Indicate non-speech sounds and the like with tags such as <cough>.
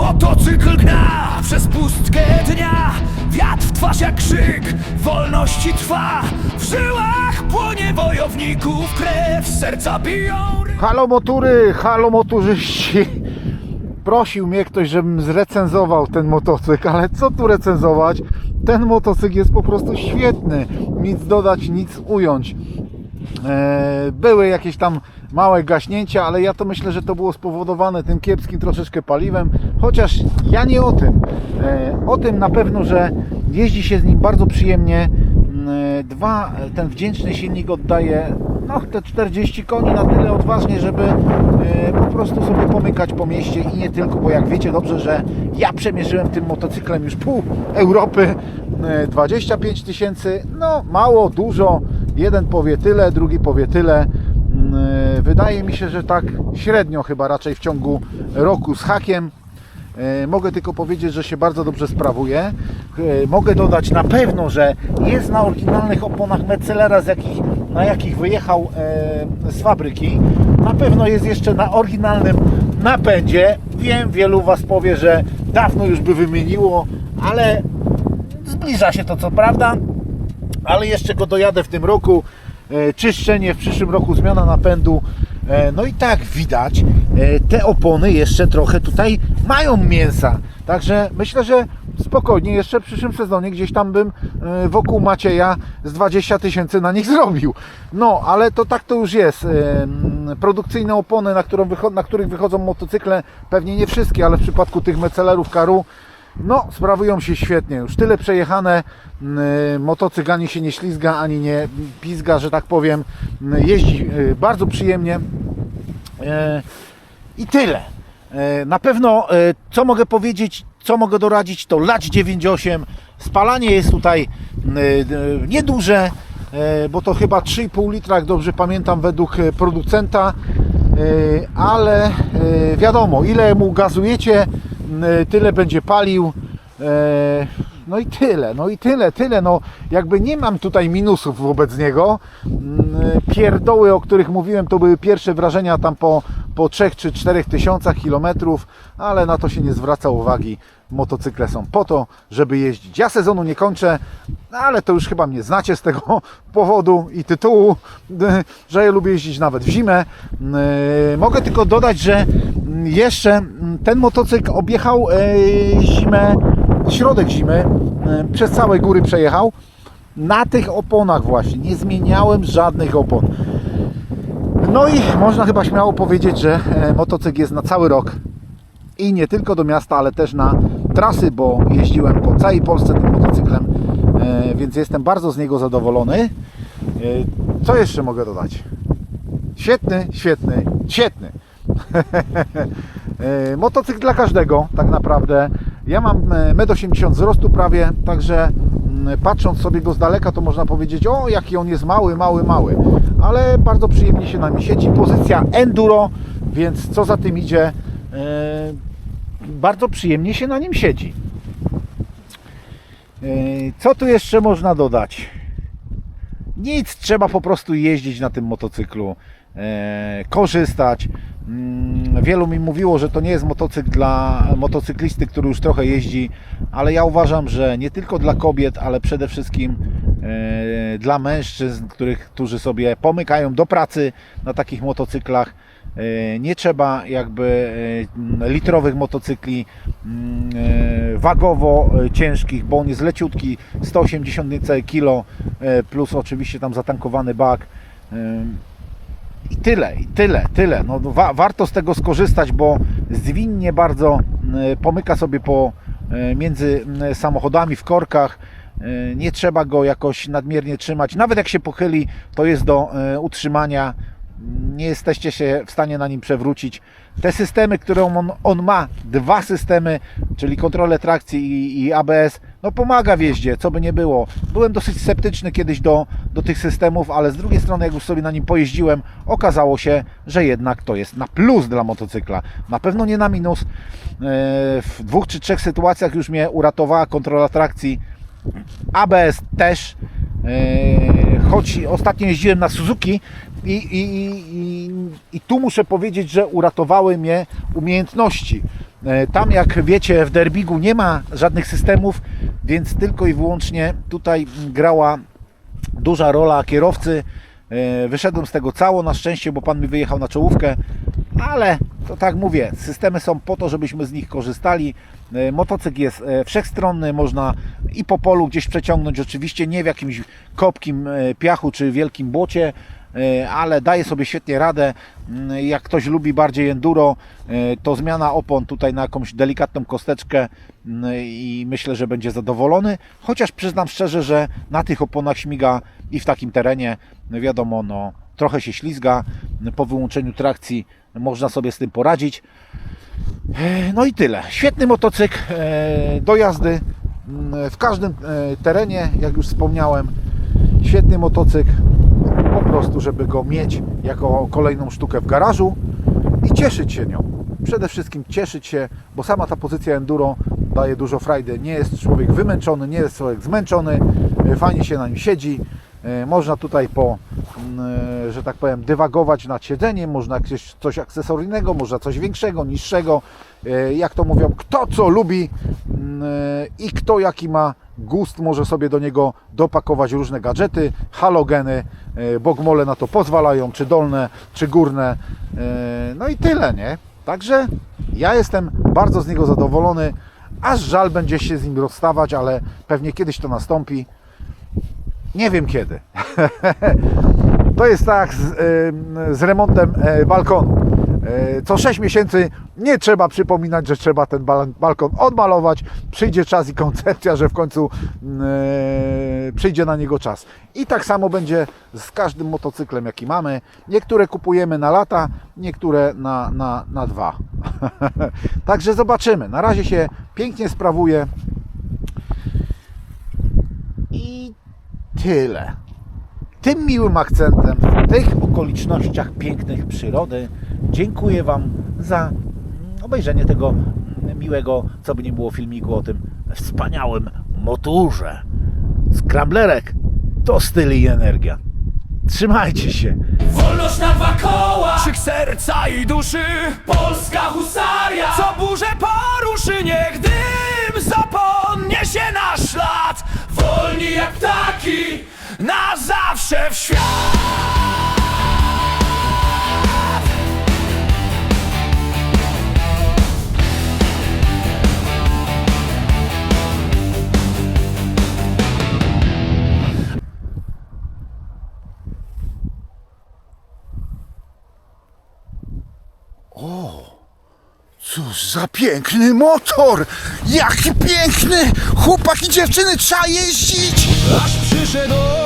Motocykl gna przez pustkę dnia Wiatr w twarz jak krzyk Wolności trwa W żyłach płonie wojowników krew Serca biją Halo motury, halo motorzyści. Prosił mnie ktoś, żebym zrecenzował ten motocykl, ale co tu recenzować? Ten motocykl jest po prostu świetny. Nic dodać, nic ująć. E, Były jakieś tam małe gaśnięcia, ale ja to myślę, że to było spowodowane tym kiepskim troszeczkę paliwem, chociaż ja nie o tym. E, O tym na pewno, że jeździ się z nim bardzo przyjemnie. Mm, Dwa, ten wdzięczny silnik oddaje no, te 40 koni na tyle odważnie, żeby e, po prostu sobie pomykać po mieście i nie tylko, bo jak wiecie dobrze, że ja przemierzyłem tym motocyklem już pół Europy, e, 25 tysięcy, no mało, dużo, jeden powie tyle, drugi powie tyle. Mm, e, Wydaje mi się, że tak średnio chyba raczej w ciągu roku z hakiem. E, Mogę tylko powiedzieć, że się bardzo dobrze sprawuje. Mogę dodać na pewno, że jest na oryginalnych oponach Metzelera, z jakich, na jakich wyjechał e, z fabryki. Na pewno jest jeszcze na oryginalnym napędzie. Wiem, wielu Was powie, że dawno już by wymieniło, ale zbliża się to co prawda, ale jeszcze go dojadę w tym roku. E, Czyszczenie w przyszłym roku, zmiana napędu. E, No i tak widać, e, te opony jeszcze trochę tutaj mają mięsa. Także myślę, że spokojnie jeszcze w przyszłym sezonie gdzieś tam bym wokół Macieja z 20 tysięcy na nich <laughs> zrobił. No, ale to tak to już jest. Produkcyjne opony, na, którą na których wychodzą motocykle, pewnie nie wszystkie, ale w przypadku tych Mecelerów Karu, no, sprawują się świetnie. Już tyle przejechane. y, Motocykl ani się nie ślizga, ani nie pizga, że tak powiem. Y, Jeździ y, bardzo przyjemnie. E, I tyle. Na pewno, co mogę powiedzieć, co mogę doradzić, to lać 98. Spalanie jest tutaj y, y, nieduże, bo to chyba 3,5 litra, jak dobrze pamiętam, według producenta. Ale wiadomo, ile mu gazujecie, y, tyle będzie palił. E, No i tyle, no i tyle, tyle. No jakby nie mam tutaj minusów wobec niego. Mm, Pierdoły, o których mówiłem, to były pierwsze wrażenia tam po, po 3 czy 4 tysiącach kilometrów, ale na to się nie zwraca uwagi. Motocykle są po to, żeby jeździć. Ja sezonu nie kończę, ale to już chyba mnie znacie z tego <laughs> powodu i tytułu, <laughs> że ja lubię jeździć nawet w zimę. Yy, Mogę tylko dodać, że jeszcze mm, ten motocykl objechał e, zimę, środek zimy, e, przez całe góry przejechał. Na tych oponach właśnie, nie zmieniałem żadnych opon. No i można chyba śmiało powiedzieć, że e, motocykl jest na cały rok i nie tylko do miasta, ale też na trasy, bo jeździłem po całej Polsce tym motocyklem, e, więc jestem bardzo z niego zadowolony. Co jeszcze mogę dodać? Świetny, świetny, świetny. <laughs> Motocykl dla każdego, tak naprawdę. Ja mam e, 1,80 m wzrostu prawie, także mm, patrząc sobie go z daleka, to można powiedzieć, o jaki on jest mały, mały, mały. Ale bardzo przyjemnie się na nim siedzi. Pozycja enduro, więc co za tym idzie, e, bardzo przyjemnie się na nim siedzi. E, Co tu jeszcze można dodać? Nic, trzeba po prostu jeździć na tym motocyklu, e, korzystać. Mm, Wielu mi mówiło, że to nie jest motocykl dla motocyklisty, który już trochę jeździ, ale ja uważam, że nie tylko dla kobiet, ale przede wszystkim e, dla mężczyzn, których, którzy sobie pomykają do pracy na takich motocyklach. E, Nie trzeba jakby e, litrowych motocykli mm, wagowo ciężkich, bo on jest leciutki, 180 niecałe kilo e, plus oczywiście tam zatankowany bak. I tyle, i tyle, tyle. No, wa- warto z tego skorzystać, bo zwinnie bardzo pomyka sobie po e, między samochodami w korkach. E, Nie trzeba go jakoś nadmiernie trzymać. Nawet jak się pochyli, to jest do e, utrzymania. Nie jesteście się w stanie na nim przewrócić. Te systemy, które on, on ma, dwa systemy, czyli kontrolę trakcji i, i ABS, no pomaga w jeździe, co by nie było. Byłem dosyć sceptyczny kiedyś do, do tych systemów, ale z drugiej strony, jak już sobie na nim pojeździłem, okazało się, że jednak to jest na plus dla motocykla. Na pewno nie na minus. E, W dwóch czy trzech sytuacjach już mnie uratowała kontrola trakcji. ABS też. E, Choć ostatnio jeździłem na Suzuki i, i, i, i, tu muszę powiedzieć, że uratowały mnie umiejętności. E, Tam, jak wiecie, w Derbigu nie ma żadnych systemów, więc tylko i wyłącznie tutaj grała duża rola kierowcy. E, Wyszedłem z tego cało na szczęście, bo pan mi wyjechał na czołówkę, ale to tak mówię, systemy są po to, żebyśmy z nich korzystali. E, Motocykl jest wszechstronny, można i po polu gdzieś przeciągnąć, oczywiście nie w jakimś kopkim piachu czy wielkim błocie, ale daje sobie świetnie radę. Mm, Jak ktoś lubi bardziej enduro, e, to zmiana opon tutaj na jakąś delikatną kosteczkę mm, i myślę, że będzie zadowolony. Chociaż przyznam szczerze, że na tych oponach śmiga i w takim terenie, wiadomo, no, trochę się ślizga. Po wyłączeniu trakcji można sobie z tym poradzić. E, No i tyle. Świetny motocykl e, do jazdy mm, w każdym e, terenie, jak już wspomniałem. Świetny motocykl, prostu, żeby go mieć jako kolejną sztukę w garażu i cieszyć się nią. Przede wszystkim cieszyć się, bo sama ta pozycja enduro daje dużo frajdy. Nie jest człowiek wymęczony, nie jest człowiek zmęczony, e, fajnie się na nim siedzi. E, Można tutaj po, mm, e, że tak powiem, dywagować nad siedzeniem, można jakieś coś akcesoryjnego, można coś większego, niższego. Jak to mówią, kto co lubi mm, i kto jaki ma gust, może sobie do niego dopakować różne gadżety, halogeny, e, bogmole na to pozwalają, czy dolne, czy górne. E, No i tyle, nie? Także ja jestem bardzo z niego zadowolony. Aż żal będzie się z nim rozstawać, ale pewnie kiedyś to nastąpi. Nie wiem kiedy. <laughs> to jest tak z, em, z remontem e, balkonu. E, Co 6 miesięcy nie trzeba przypominać, że trzeba ten bal- balkon odmalować. Przyjdzie czas i koncepcja, że w końcu e, przyjdzie na niego czas. I tak samo będzie z każdym motocyklem, jaki mamy. Niektóre kupujemy na lata, niektóre na, na, na dwa. <laughs> Także zobaczymy. Na razie się pięknie sprawuje. I tyle. Tym miłym akcentem, w tych okolicznościach pięknych przyrody, dziękuję Wam za obejrzenie tego miłego, co by nie było filmiku o tym wspaniałym motorze. Skramblerek to styl i energia. Trzymajcie się. Wolność na dwa koła Krzyk serca i duszy Polska husaria Co burzę poruszy Niech dym zapomnie się na ślad Wolni jak ptaki Na zawsze w świat Cóż za piękny motor! Jaki piękny! Chłopaki, dziewczyny, trzeba jeździć! Aż przyszedł